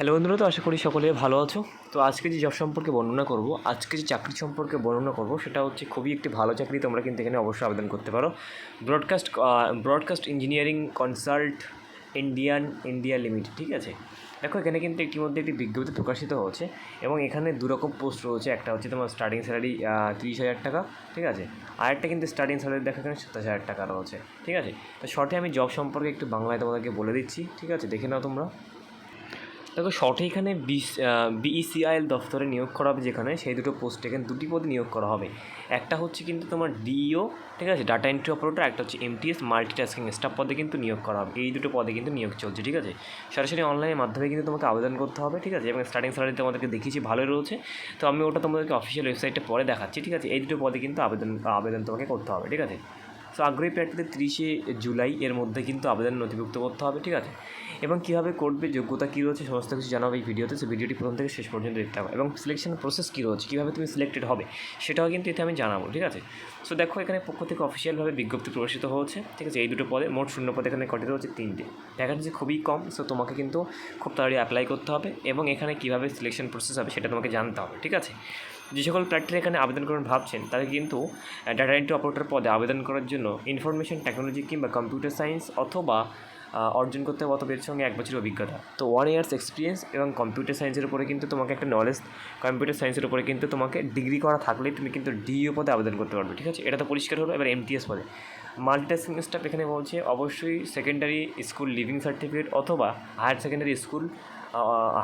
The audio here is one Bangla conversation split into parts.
হ্যালো বন্ধুরা, তো আশা করি সকলে ভালো আছো। তো আজকে যে জব সম্পর্কে বর্ণনা করব, আজকে যে চাকরি সম্পর্কে বর্ণনা করব, সেটা হচ্ছে খুবই একটি ভালো চাকরি তোমরা কিন্তু এখানে অবশ্যই আবেদন করতে পারো। Broadcast broadcast engineering consult Indian India limited ঠিক আছে? দেখো, এখানে কিন্তু ইতিমধ্যে একটি বিজ্ঞপ্তি প্রকাশিত হচ্ছে এবং এখানে দুরকম পোস্ট রয়েছে। একটা হচ্ছে তোমার স্টার্টিং স্যালারি তিরিশ হাজার টাকা, ঠিক আছে? আর একটা কিন্তু স্টার্টিং স্যালারি দেখা, এখানে সাতাশ হাজার টাকা রয়েছে, ঠিক আছে? তো শর্টে আমি জব সম্পর্কে একটু বাংলায় তোমাদেরকে বলে দিচ্ছি, ঠিক আছে? দেখে নাও তোমরা। দেখো শর্টে এখানে বিইসিআইএল দফতরে নিয়োগ করা হবে যেখানে সেই দুটো পোস্ট এখানে দুটি পদে নিয়োগ করা হবে। একটা হচ্ছে কিন্তু তোমার ডিও ঠিক আছে? ডাটা এন্ট্রি অপারেটর একটা হচ্ছে এমটিএস মাল্টিটাস্কিং স্টাফ পদে কিন্তু নিয়োগ করা হবে। এই দুটো পদে কিন্তু নিয়োগ চলছে, ঠিক আছে? সরাসরি অনলাইনের মাধ্যমে কিন্তু তোমাকে আবেদন করতে হবে, ঠিক আছে? এবং স্টার্টিং স্যালারি তোমাদেরকে দেখিয়েছি ভালোই রয়েছে। তো আমি ওটা তোমাদেরকে অফিসিয়াল ওয়েবসাইটে পরে দেখাচ্ছি, ঠিক আছে? এই দুটো পদে কিন্তু আবেদন আবেদন তোমাকে করতে হবে, ঠিক আছে? সো আগ্রহী প্রার্থীদের তিরিশে জুলাই এর মধ্যে কিন্তু আবেদন নথিভুক্ত করতে হবে, ঠিক আছে? এবং কীভাবে করবে, যোগ্যতা কী রয়েছে, সমস্ত কিছু জানাব এই ভিডিওতে। সে ভিডিওটি প্রথম থেকে শেষ পর্যন্ত দেখতে হবে এবং সিলেকশন প্রসেস কী রয়েছে, কীভাবে তুমি সিলেক্টেড হবে, সেটাও কিন্তু এতে আমি জানাব, ঠিক আছে? সো দেখো, এখানে পক্ষ থেকে অফিসিয়ালভাবে বিজ্ঞপ্তি প্রকাশিত হচ্ছে ঠিক আছে? এই দুটো পদে, মোট শূন্য পদে এখানে কটি রয়েছে, তিনটে। ভ্যাকান্সি খুবই কম সো তোমাকে কিন্তু খুব তাড়াতাড়ি অ্যাপ্লাই করতে হবে এবং এখানে কীভাবে সিলেকশন প্রসেস হবে সেটা তোমাকে জানতে হবে, ঠিক আছে? যে সকল প্রার্থীরা এখানে আবেদন করবেন ভাবছেন, তাদের কিন্তু ডাটা এন্ট্রি অপারেটর পদে আবেদন করার জন্য ইনফরমেশন টেকনোলজি কিংবা কম্পিউটার সায়েন্স অথবা অর্জন করতে হবে অথবা এর সঙ্গে এক বছরের অভিজ্ঞতা। তো ওয়ান ইয়ার্স এক্সপিরিয়েন্স এবং কম্পিউটার সায়েন্সের উপরে কিন্তু তোমাকে একটা নলেজ কম্পিউটার সায়েন্সের উপরে কিন্তু তোমাকে ডিগ্রি করা থাকলেই তুমি কিন্তু ডিইও পদে আবেদন করতে পারবে, ঠিক আছে? এটা তো পরিষ্কার হলো, এবার এমটিএস পদে। মাল্টিটাস্কিং স্টাফ এখানে বলছে অবশ্যই সেকেন্ডারি স্কুল লিভিং সার্টিফিকেট অথবা higher secondary school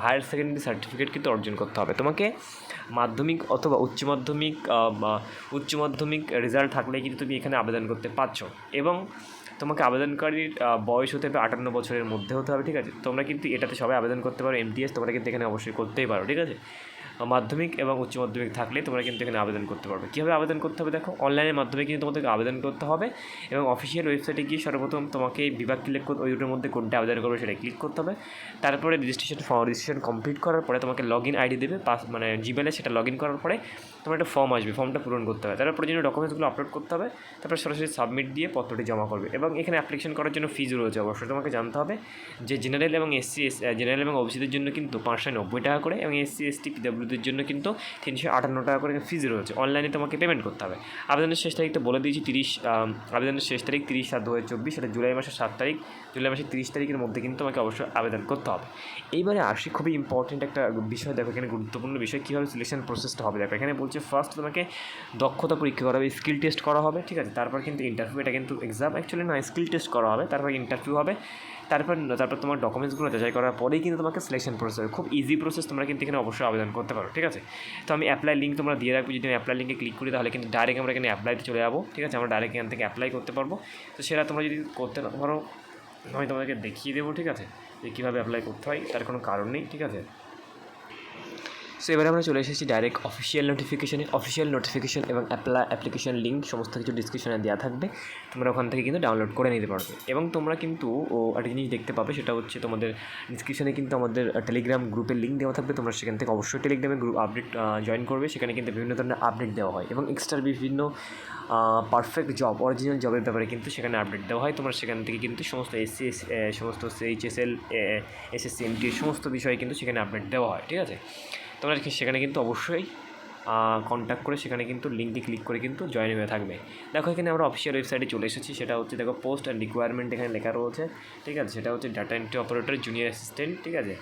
higher secondary certificate কিন্তু অর্জন করতে হবে। তোমাকে মাধ্যমিক অথবা উচ্চ মাধ্যমিক উচ্চ মাধ্যমিক রেজাল্ট থাকলে কিন্তু তুমি এখানে আবেদন করতে পারছ। এবং তোমাকে আবেদনকারীর বয়স হতে হবে আটান্ন বছরের মধ্যে হতে হবে, ঠিক আছে? তোমরা কিন্তু এটাতে সবাই আবেদন করতে পারো এমটিএস তোমরা কিন্তু এখানে অবশ্যই করতেই পারো, ঠিক আছে? মাধ্যমিক এবং উচ্চ মাধ্যমিক থাকলে তোমরা কিন্তু এখানে আবেদন করতে পারবে। কীভাবে আবেদন করতে হবে? দেখো, অনলাইনের মাধ্যমে কিন্তু তোমাদেরকে আবেদন করতে হবে এবং অফিসিয়াল ওয়েবসাইটে গিয়ে সর্বপ্রথম তোমাকে বিভাগ ক্লিক করতে ওই দুটোর মধ্যে কোনটা আবেদন করবে সেটা ক্লিক করতে হবে। তারপরে রেজিস্ট্রেশন ফর্ম রেজিস্ট্রেশন কমপ্লিট করার পরে তোমাকে লগ ইন আইডি দেবে পাস মানে জিমেলে সেটা লগ ইন করার পরে তোমার একটা ফর্ম আসবে ফর্মটা পূরণ করতে হবে। তারপর প্রয়োজনীয় ডকুমেন্টসগুলো আপলোড করতে হবে, তারপর সরাসরি সাবমিট দিয়ে পত্রটি জমা করবে এবং এখানে অ্যাপ্লিকেশন করার জন্য ফিজ রয়েছে অবশ্যই, তোমাকে জানতে হবে যে জেনারেল এবং এসসি এস জেনারেল এবং ওবিসিদের জন্য কিন্তু পাঁচশো নব্বই টাকা করে এবং এসসি এসটি পিডব্লিউদের জন্য কিন্তু তিনশো আটান্ন টাকা করে ফিজ রয়েছে। অনলাইনে তোমাকে পেমেন্ট করতে হবে। আবেদনের শেষ তারিখটা বলে দিয়েছি, তিরিশ আবেদনের শেষ তারিখ তিরিশ সাত দু হাজার চব্বিশ সেটা জুলাই মাসের সাত তারিখ। জুলাই মাসের তিরিশ তারিখের মধ্যে কিন্তু তোমাকে অবশ্যই আবেদন করতে হবে। এইবারে আসি, খুবই ইম্পর্টেন্ট একটা বিষয় দেখো, এখানে গুরুত্বপূর্ণ বিষয়, কীভাবে সিলেকশন প্রসেসটা হবে দেখো। এখানে বলছে ফার্স্ট তোমাকে দক্ষতা পরীক্ষা করা হবে স্কিল টেস্ট করা হবে, ঠিক আছে? তারপর কিন্তু ইন্টারভিউ এটা কিন্তু এক্সাম অ্যাকচুয়ালি না স্কিল টেস্ট করা হবে, তারপর ইন্টারভিউ হবে, তারপর তারপর তোমার ডকুমেন্টসগুলো যাচাই করার পরেই কিন্তু তোমাকে সিলেকশন প্রসেস হবে। খুব ইজি প্রসেস তোমরা কিন্তু এখানে অবশ্যই আবেদন করতে পারো, ঠিক আছে? তো আমি অ্যাপ্লাই লিঙ্ক তোমরা দিয়ে রাখব, যদি আমি অ্যাপ্লাই লিঙ্কে ক্লিক করি, তাহলে কিন্তু ডাইরেক্ট আমরা এখানে অ্যাপ্লাইতে চলে যাব, ঠিক আছে? আমরা ডাইরেক্ট এখান থেকে অ্যাপ্লাই করতে পারব। তো সেটা তোমরা যদি করতে ধরো আমি তোমাদেরকে দেখিয়ে দেবো, ঠিক আছে? যে কীভাবে অ্যাপ্লাই করতে হয়, তার কোনো কারণ নেই, ঠিক আছে? সো এবারে আমরা চলে এসেছি ডাইরেক্ট অফিসিয়াল নোটিফিকেশানে অফিসিয়াল নোটিফিকেশান এবং অ্যাপ্লাই অ্যাপ্লিকেশান লিঙ্ক সমস্ত কিছু ডিসক্রিপশনে দেওয়া থাকবে। তোমরা ওখান থেকে কিন্তু ডাউনলোড করে নিতে পারবে। এবং তোমরা কিন্তু ও একটা জিনিস দেখতে পাবে, সেটা হচ্ছে তোমাদের ডিসক্রিপশনে কিন্তু আমাদের টেলিগ্রাম গ্রুপের লিঙ্ক দেওয়া থাকবে। তোমরা সেখান থেকে অবশ্যই টেলিগ্রামে গ্রুপ আপডেট জয়েন করবে। সেখানে কিন্তু বিভিন্ন ধরনের আপডেট দেওয়া হয় এবং এক্সট্রা বিভিন্ন পারফেক্ট জব অরিজিনাল জবের ব্যাপারে কিন্তু সেখানে আপডেট দেওয়া হয়। তোমরা সেখান থেকে কিন্তু সমস্ত এসসি সমস্ত এইচএসএল এসএসসি এমটি সমস্ত বিষয়ে কিন্তু সেখানে আপডেট দেওয়া হয়, ঠিক আছে? তোমরা সেখানে কিন্তু অবশ্যই কন্ট্যাক্ট করে সেখানে কিন্তু লিঙ্কে ক্লিক করে কিন্তু জয়েন হয়ে থাকবে। দেখো, এখানে আমরা অফিসিয়াল ওয়েবসাইটে চলে এসেছি, সেটা হচ্ছে দেখো পোস্ট অ্যান্ড রিকোয়ারমেন্ট এখানে লেখা রয়েছে, ঠিক আছে? সেটা হচ্ছে data entry operator junior assistant ঠিক আছে?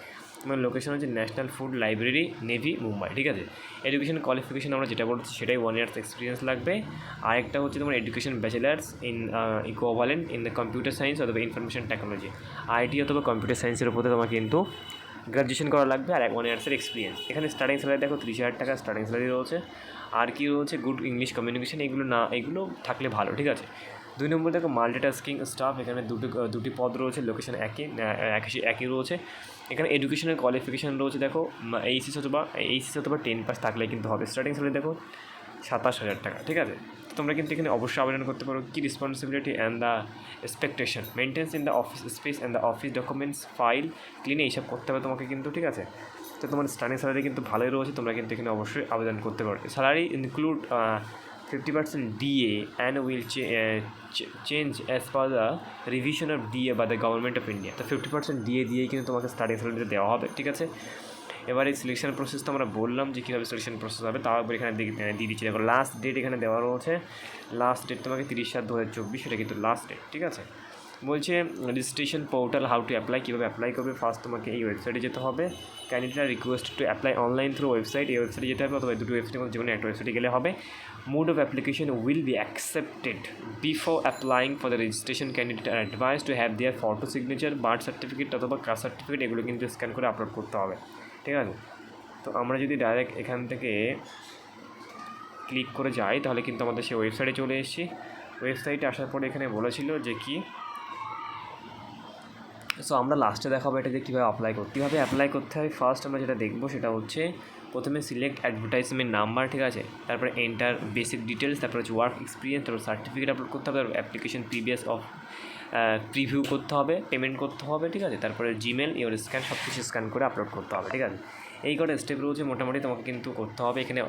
এবং লোকেশন হচ্ছে national food library navy Mumbai ঠিক আছে? এডুকেশন কোয়ালিফিকেশন আমরা যেটা বলছি, সেটাই ওয়ান ইয়ার্স এক্সপিরিয়েন্স লাগবে। আর একটা হচ্ছে তোমার education bachelors in equivalent in the computer science অথবা ইনফরমেশন টেকনোলজি আইটি অথবা কম্পিউটার সায়েন্সের উপরে তোমাকে কিন্তু গ্র্যাজুয়েশন করা লাগবে আর ওয়ান ইয়ার্সের এক্সপিরিয়েন্স এখানে স্টার্টিং স্যালারি দেখো ত্রিশ হাজার টাকা স্টার্টিং স্যালারি রয়েছে। আর কি রয়েছে? গুড ইংলিশ কমিউনিকেশন এগুলো না, এগুলো থাকলে ভালো, ঠিক আছে? দুই নম্বর দেখো মাল্টিটাস্কিং স্টাফ এখানে দুটো, দুটি পদ রয়েছে লোকেশন একই একই রয়েছে। এখানে এডুকেশনের কোয়ালিফিকেশান রয়েছে দেখো এইচএস অথবা এইচএস অথবা টেন পাস থাকলে কিন্তু হবে। স্টার্টিং স্যালারি দেখো সাতাশ হাজার টাকা, ঠিক আছে? তোমরা কিন্তু এখানে অবশ্যই আবেদন করতে পারো কি responsibility and the expectation maintenance in the office space and the office documents file ক্লিনে এইসব করতে হবে তোমাকে কিন্তু, ঠিক আছে? তো তোমার স্টার্টিং স্যালারি কিন্তু ভালোই রয়েছে, তোমরা কিন্তু এখানে অবশ্যই আবেদন করতে পারো। Salary include fifty percent DA and will change as per the revision of DA বা দ্য গভর্নমেন্ট অফ ইন্ডিয়া তো ফিফটি পার্সেন্ট ডিএ দিয়েই কিন্তু তোমাকে স্টার্টিং স্যালারিতে দেওয়া হবে, ঠিক আছে? এবার এই সিলেকশন প্রসেস তো আমরা বললাম যে কীভাবে সিলেকশন প্রসেস হবে, তাও একবার এখানে দিয়ে দিচ্ছি। দেখো লাস্ট ডেট এখানে দেওয়া রয়েছে। লাস্ট ডেট তোমাকে তিরিশ সাত দু হাজার চব্বিশ, এটা কিন্তু লাস্ট ডেট ঠিক আছে? বলছে registration portal how to apply কীভাবে অ্যাপ্লাই করবে ফার্স্ট তোমাকে এই ওয়েবসাইটে যেতে হবে। Candidate request to apply online through website এই ওয়েবসাইটে যেতে হবে, অথবা দুটো ওয়েবসাইটের মধ্যে যে কোনো একটা ওয়েবসাইটে গেলে হবে। Mode of application will be accepted before applying for the registration candidate are advise to have their photo signature birth certificate অথবা কাস্ট সার্টিফিকেট এগুলো কিন্তু স্ক্যান করে আপলোড করতে হবে। ঠিক আছে? তো আমরা যদি ডাইরেক্ট এখান থেকে ক্লিক করে যাই, তাহলে কিন্তু আমাদের সেই ওয়েবসাইটে চলে এসেছি। ওয়েবসাইটে আসার পরে এখানে বলেছিল যে কি? সো আমরা লাস্টে দেখাবো এটা যে কীভাবে অ্যাপ্লাই করতে কীভাবে অ্যাপ্লাই করতে হয় ফার্স্ট আমরা যেটা দেখব সেটা হচ্ছে, প্রথমে সিলেক্ট অ্যাডভার্টাইজমেন্ট নাম্বার ঠিক আছে? তারপরে এন্টার বেসিক ডিটেলস তারপরে হচ্ছে ওয়ার্ক এক্সপিরিয়েন্স তারপর সার্টিফিকেট আপলোড করতে হবে, তারপর অ্যাপ্লিকেশন প্রিভিয়াস অফ প্রিভিউ করতে হবে পেমেন্ট করতে হবে, ঠিক আছে? তারপরে জিমেল ইওর স্ক্যান সব কিছু স্ক্যান করে আপলোড করতে হবে, ঠিক আছে? এই কটা স্টেপ রয়েছে, মোটামুটি তোমাকে কিন্তু করতে হবে। এখানে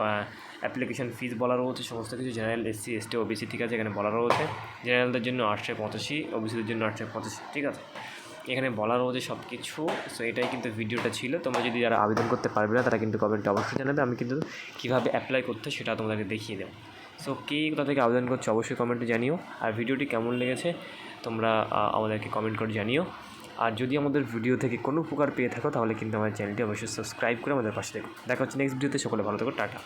অ্যাপ্লিকেশন ফিস বলা রয়েছে, সমস্ত কিছু জেনারেল এসসি এসটি ওবিসি ঠিক আছে, এখানে বলা রয়েছে। জেনারেলদের জন্য আটশো পঁচাশি ওবিসিদের জন্য আটশো পঁচাশি, ঠিক আছে? এখানে বলা রয়েছে সব কিছু সো এটাই কিন্তু ভিডিওটা ছিল। তোমরা যদি যারা আবেদন করতে পারবে না, তারা কিন্তু কমেন্টে অবশ্যই জানাবে। আমি কিন্তু কীভাবে অ্যাপ্লাই করতে সেটা তোমাদেরকে দেখিয়ে দেবো। সো কে কোথা থেকে আবেদন করছে, অবশ্যই কমেন্টে জানিও। আর ভিডিওটি কেমন লেগেছে তোমরা আমাদেরকে কমেন্ট করে জানিও। আর যদি আমাদের ভিডিও থেকে কোনো উপকার পেয়ে থাকো, তাহলে কিন্তু আমাদের চ্যানেলটি অবশ্যই সাবস্ক্রাইব করে আমাদের পাশে দেখো। দেখা হচ্ছে নেক্সট ভিডিওতে সকলে ভালো থাকো, টাটা।